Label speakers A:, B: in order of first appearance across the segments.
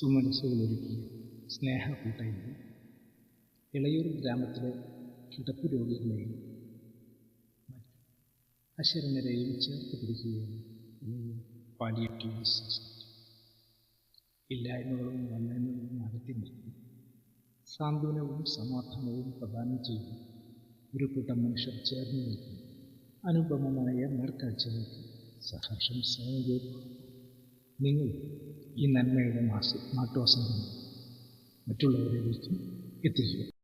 A: സുമനസ്സുകളൊരുക്കി സ്നേഹ കൂട്ടായ്മ ഇളയൂർ ഗ്രാമത്തിലെ കിടപ്പ് രോഗികളെയും അശരണരെയും ചേർത്ത് പിടിക്കുകയാണ് ഇളയൂർ പാലിയേറ്റീവ് ഇല്ലായ്മകളും വല്ലായ്മകളും അകറ്റി നിർത്തി. സാന്ത്വനവും സമാധാനവും പ്രദാനം ചെയ്യും ഒരു കൂട്ടം മനുഷ്യർ ചേർന്ന് നിൽക്കും. അനുപമമായ നേർക്കാഴ്ചകൾക്ക് സഹർഷം സ്വയം നിങ്ങൾ ഈ നന്മയുടെ മാസ നാട്ടുവസന്തം മറ്റുള്ളവരിലേക്കും എത്തിക്കുക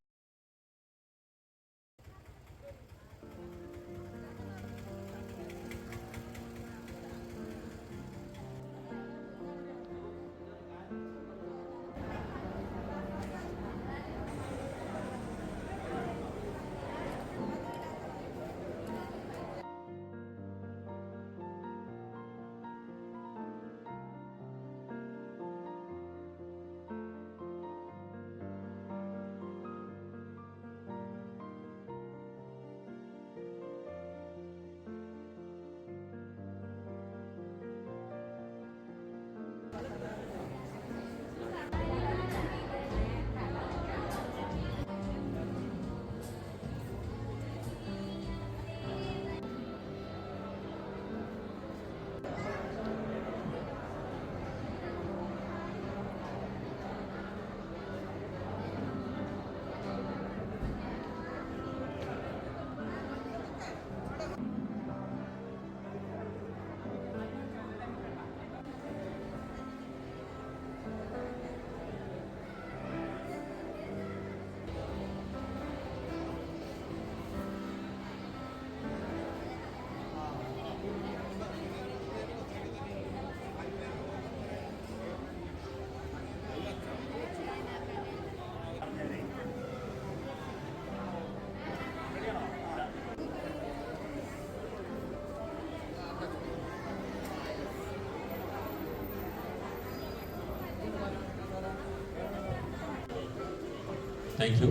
B: താങ്ക് യു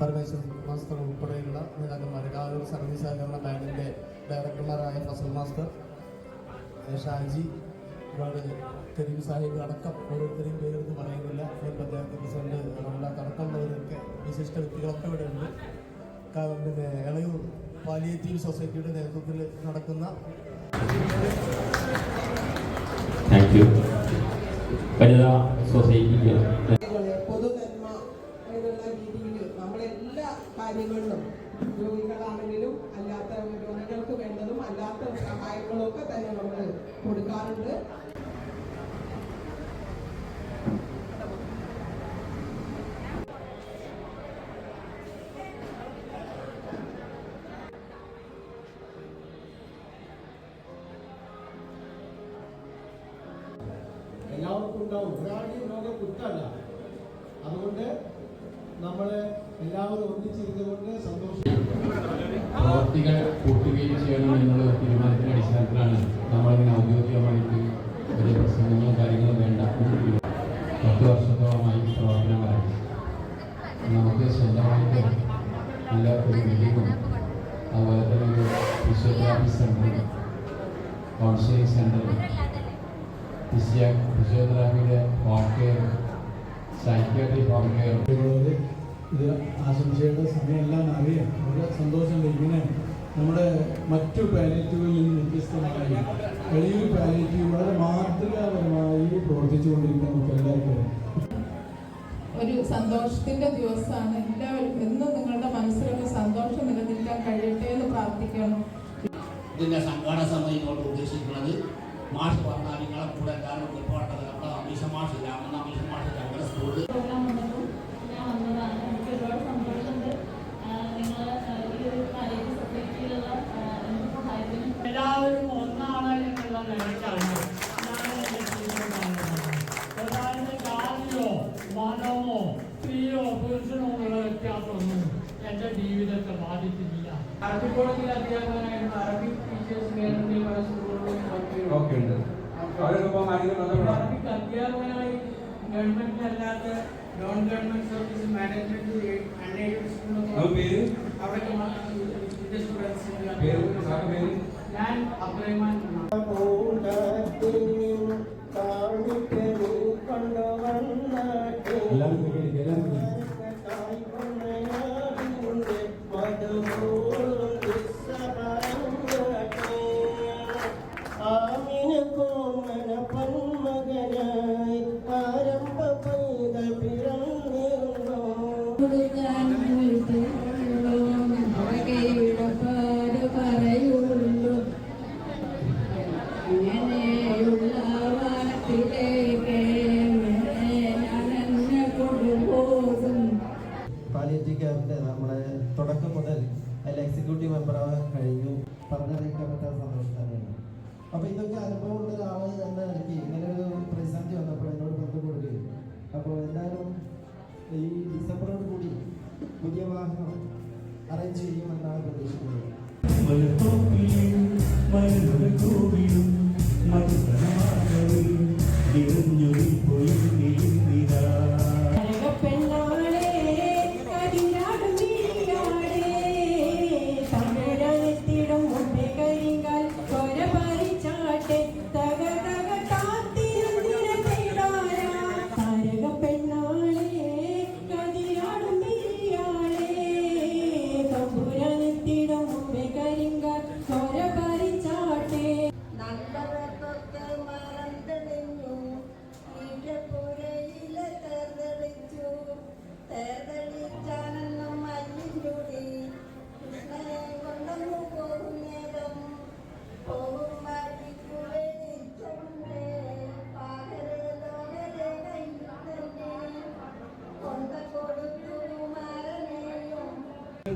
C: പരമേശ്വരൻ മാസ്റ്റർ ഉൾപ്പെടെയുള്ള നേതാക്കന്മാർ കാവൂർ സർവീസ് സഹകരണ ബാങ്കിന്റെ ഡയറക്ടർമാരായ ഫസൽ മാസ്റ്റർ ഷാജി ഒരുപാട് കരീം സാഹിബ് അടക്കം ഓരോരുത്തരെയും പേരെടുത്ത് പറയുന്നില്ല. മുൻ പഞ്ചായത്ത് പ്രസിഡന്റ് റംലാക്ക് അടക്കമുള്ളവരൊക്കെ വിശിഷ്ട വ്യക്തികളൊക്കെ ഇവിടെ ഉണ്ട് പിന്നെ ഇളയൂർ പാലിയേറ്റീവ് സൊസൈറ്റിയുടെ നേതൃത്വത്തിൽ നടക്കുന്ന
B: താങ്ക് യു വനിതാ സൊസൈറ്റിക്ക്
D: പൊതുനന്മ എന്നുള്ള രീതിയിൽ നമ്മളെല്ലാ കാര്യങ്ങളിലും രോഗികളാണെങ്കിലും അല്ലാത്ത രോഗികൾക്ക് വേണ്ടതും അല്ലാത്ത സഹായങ്ങളും ഒക്കെ തന്നെ നമ്മൾ കൊടുക്കാറുണ്ട്.
E: എല്ലാവർക്കും ഉണ്ടാവും ഒരാളുടെയും രോഗം കുറ്റമല്ല. അതുകൊണ്ട് നമ്മൾ എല്ലാവരും ഒന്നിച്ചിരുന്നുകൊണ്ട് സന്തോഷം.
F: പ്രവർത്തികൾ കൂട്ടുകയും ചെയ്യണം എന്നുള്ള തീരുമാനത്തിന്റെ അടിസ്ഥാനത്തിലാണ് നമ്മളിങ്ങനെ ഔദ്യോഗികമായിട്ട് വലിയ പ്രസംഗങ്ങളും കാര്യങ്ങളും വേണ്ട. പത്ത് വർഷത്തോളമായി പ്രവർത്തനം ആരംഭിച്ചു. നമുക്ക് സ്വന്തമായിട്ട് നല്ല ഒരു ബിൽഡിങ്ങും അതുപോലെ തന്നെ ഒരു ഫിസിയോതെറാപ്പി സെന്ററും കൗൺസിലിംഗ് സെന്ററും physio ഫിസിയോതെറാപ്പിയുടെ home care psychiatry home care
G: ഇത് ആശംസയുടെ സമയമെല്ലാം അറിയാം. വളരെ സന്തോഷമുണ്ട് ഇങ്ങനെ നമ്മുടെ മറ്റു പാലേറ്റീവിൽ നിന്ന് വ്യത്യസ്തമായി വലിയൊരു പാലേറ്റീവ് വളരെ മാതൃകാപരമായി പ്രവർത്തിച്ചുകൊണ്ടിരിക്കുന്ന നമുക്ക് എല്ലാവർക്കും.
H: ഒരു സന്തോഷത്തിന്റെ ദിവസമാണ്. എല്ലാവരും എന്നും നിങ്ങളുടെ മനസ്സിലൊരു സന്തോഷം നിലനിൽക്കാൻ കഴിയട്ടെ എന്ന് പ്രാർത്ഥിക്കണം
I: ഇതിന്റെ സംഘാടന സമിതി കൊണ്ട് ഉദ്ദേശിക്കുന്നത് മാഷ് പറഞ്ഞാൽ നിങ്ങളെ കൂടെ എല്ലാവരും റിപ്പോർട്ടത് നമ്മുടെ അമീഷ മാഷ് രാമൻ അമീഷ മാഷ് ഞങ്ങളുടെ സ്കൂളിൽ
J: എല്ലാവരും ഒന്നാണ് എന്നുള്ള നിലയ്ക്കാണ് അതായത് ജാതിയോ മതമോ സ്ത്രീയോ പുരുഷനോ ഉള്ള വ്യത്യാസമൊന്നും എന്റെ ജീവിതത്തെ ബാധിച്ചിട്ടില്ല അറബി കോളേജിൽ അധ്യാപകനായിരുന്നു അറബിക് ടീച്ചേഴ്സ് കേരളത്തിൽ പല വർക്ക് ചെയ്തു. അറബിക് അധ്യാപകനായി ഗവൺമെന്റ് അല്ലാത്ത non government service management unaided സ്കൂളൊക്കെ അവിടെ സ്റ്റുഡൻസിന്
K: ഞാൻ അബ്ദുറഹ്മാൻ
L: തുടക്കം മുതൽ അതിൽ എക്സിക്യൂട്ടീവ് മെമ്പറാകാൻ കഴിഞ്ഞു. പറഞ്ഞറിയിക്കാൻ പറ്റാത്ത സന്തോഷം തന്നെയാണ്. അപ്പോൾ ഇതൊക്കെ അനുഭവമുള്ള ഒരാൾ എന്ന എനിക്ക് ഇങ്ങനെ ഒരു പ്രതിസന്ധി വന്നപ്പോൾ എന്നോട് ബന്ധപ്പെടുകയും അപ്പോൾ എന്തായാലും ഈ ഡിസംബറോട് കൂടി പുതിയ വാഹനം അറേഞ്ച് ചെയ്യുമെന്നാണ് പ്രതീക്ഷിക്കുന്നത്.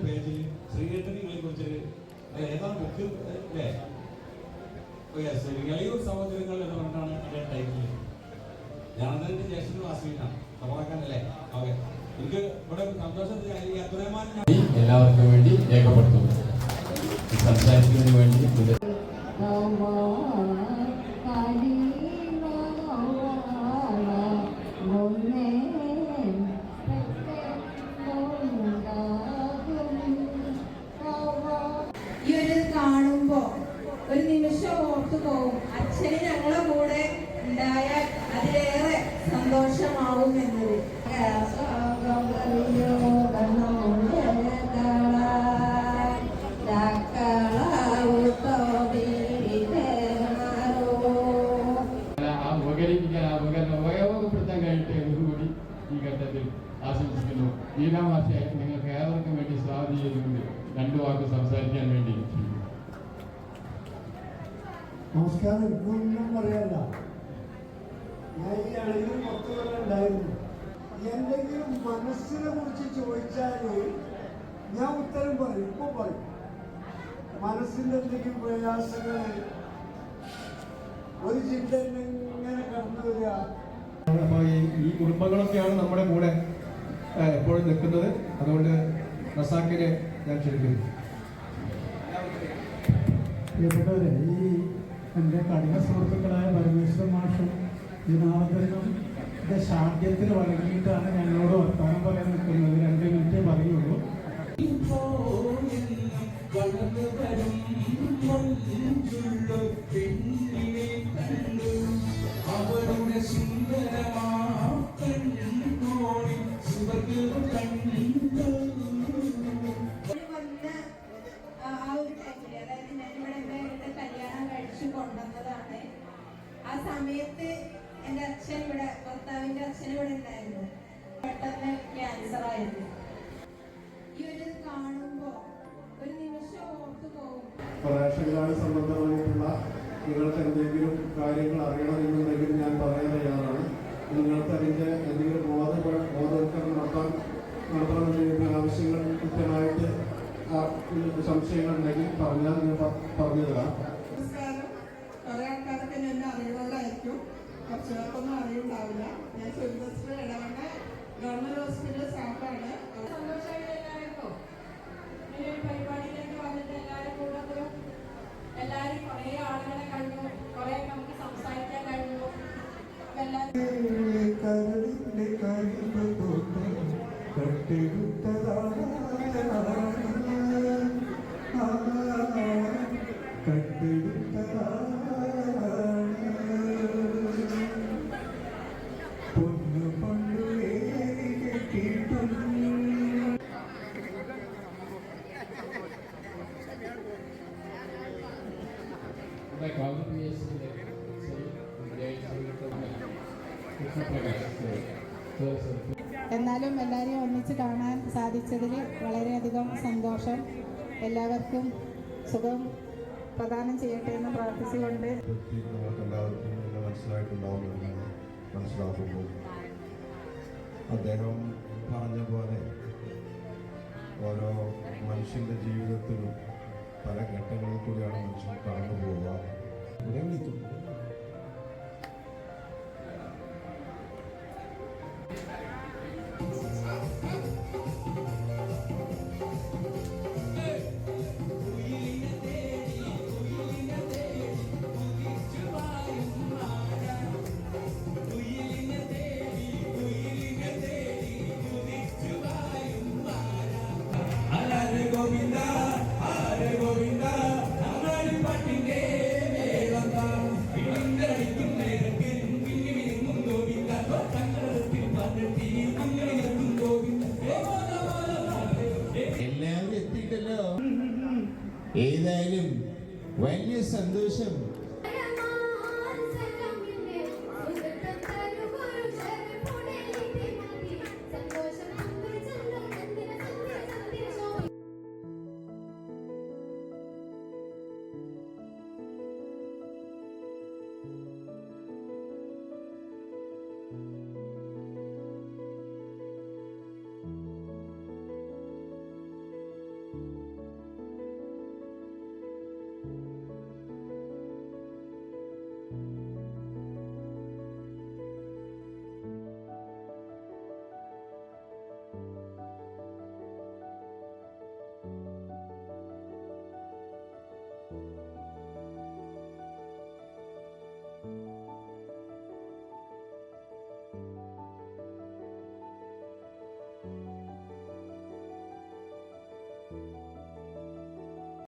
M: പേജിൽ ശ്രീകേട്ടനെ കുറിച്ചൊരു ഏതാ ബുക്ക് അല്ലേ? ഇളയൂർ സഹോദരങ്ങൾ എന്ന് പറഞ്ഞാണ് അതിന്റെ ടൈറ്റിൽ ഞാനതിന്റെ ജ്യേഷ്ഠനും ആശ്രയിക്കാണ് സമാധാനല്ലേ ഓക്കെ. എനിക്ക് ഇവിടെ സന്തോഷത്തിൽ
N: എല്ലാവർക്കും വേണ്ടി രേഖപ്പെടുത്തുന്നു. ഈ സംസാരിക്കുന്നതിന് വേണ്ടി
E: അളിയിൽ പത്ത് കൊല്ലം ഉണ്ടായിരുന്നു. എന്തെങ്കിലും മനസ്സിനെ കുറിച്ച് ചോദിച്ചാൽ ഞാൻ ഉത്തരം പറയും ഇപ്പൊ പറയും. മനസ്സിന്റെ എന്തെങ്കിലും പ്രയാസങ്ങൾ ഒരു ചിന്ത ഇങ്ങനെ കടന്നു വരിക.
C: ഈ ഈ കുടുംബങ്ങളൊക്കെയാണ് നമ്മുടെ കൂടെ എപ്പോഴും നിൽക്കുന്നത്. അതുകൊണ്ട് റസാക്കിനെ ഞാൻ ക്ഷണിക്കുന്നു.
E: പ്രിയപ്പെട്ടവരെ ഈ എന്റെ കഠിന സുഹൃത്തുക്കളായ പരമേശ്വരൻ മാഷും ദിനാവതരണം ശാഠ്യത്തിൽ വഴങ്ങിയിട്ടാണ് ഞങ്ങളോട് വർത്തമാനം പറയാൻ നിൽക്കുന്നത്. രണ്ട് മിനിറ്റ് പറയുള്ളൂ.
O: ഒരു വന്ന ആ ആ ഒരു ടൈമിൽ അതായത് ഞാൻ ഇവിടെ എന്റെ കല്യാണം കഴിച്ചു കൊണ്ടുവന്നതാണ്. ആ സമയത്ത് എന്റെ അച്ഛൻ ഇവിടെ ഭർത്താവിന്റെ അച്ഛൻ ഇവിടെ ഉണ്ടായിരുന്നു. പെട്ടെന്ന് ക്യാൻസർ ആയിരുന്നു. ഈ ഒരു കാണുമ്പോൾ ഒരു നിമിഷം ഓർത്തു പോകും.
C: പ്രേക്ഷകരായ സംബന്ധമായിട്ടുള്ള നിങ്ങൾക്ക് എന്തെങ്കിലും കാര്യങ്ങൾ അറിയണമെന്നുണ്ടെങ്കിൽ ഞാൻ പറയാൻ തയ്യാറാണ്. നിങ്ങൾക്ക് അതിന്റെ എന്തെങ്കിലും ബോധ ബോധവൽക്കരണം നടത്താൻ നടത്തണമെന്നുണ്ടെങ്കിൽ ആവശ്യങ്ങൾ കൃത്യമായിട്ട് സംശയങ്ങൾ ഉണ്ടെങ്കിൽ പറഞ്ഞാൽ ഞാൻ പറഞ്ഞു തരാം
P: നമസ്കാരം. കുറെ ആൾക്കാരൊക്കെ എന്നെ അറിയുന്നവരായിരിക്കും കുറച്ച് പേർക്കൊന്നും അറിയുണ്ടാവില്ല. ഞാൻ സുരദശ്രീ ഇടവണ്ണ ഗവൺമെന്റ് ഹോസ്പിറ്റൽ സ്റ്റാഫാണ്
O: സന്തോഷമായിട്ട്
Q: എന്നാലും എല്ലാവരെയും ഒന്നിച്ച് കാണാൻ സാധിച്ചതിൽ വളരെയധികം സന്തോഷം. എല്ലാവർക്കും സുഖം പ്രദാനം ചെയ്യട്ടെ എന്ന് പ്രാർത്ഥിച്ചുകൊണ്ട്.
M: മനസ്സിലായിട്ടുണ്ടാവുന്നില്ല മനസ്സിലാക്കുന്നു അദ്ദേഹം പറഞ്ഞ പോലെ ഓരോ മനുഷ്യന്റെ ജീവിതത്തിലും പല ഘട്ടങ്ങളിൽ കൂടിയാണ് മനുഷ്യൻ കടന്നു പോവുക ഇവിടെ
R: വലിയ സന്തോഷം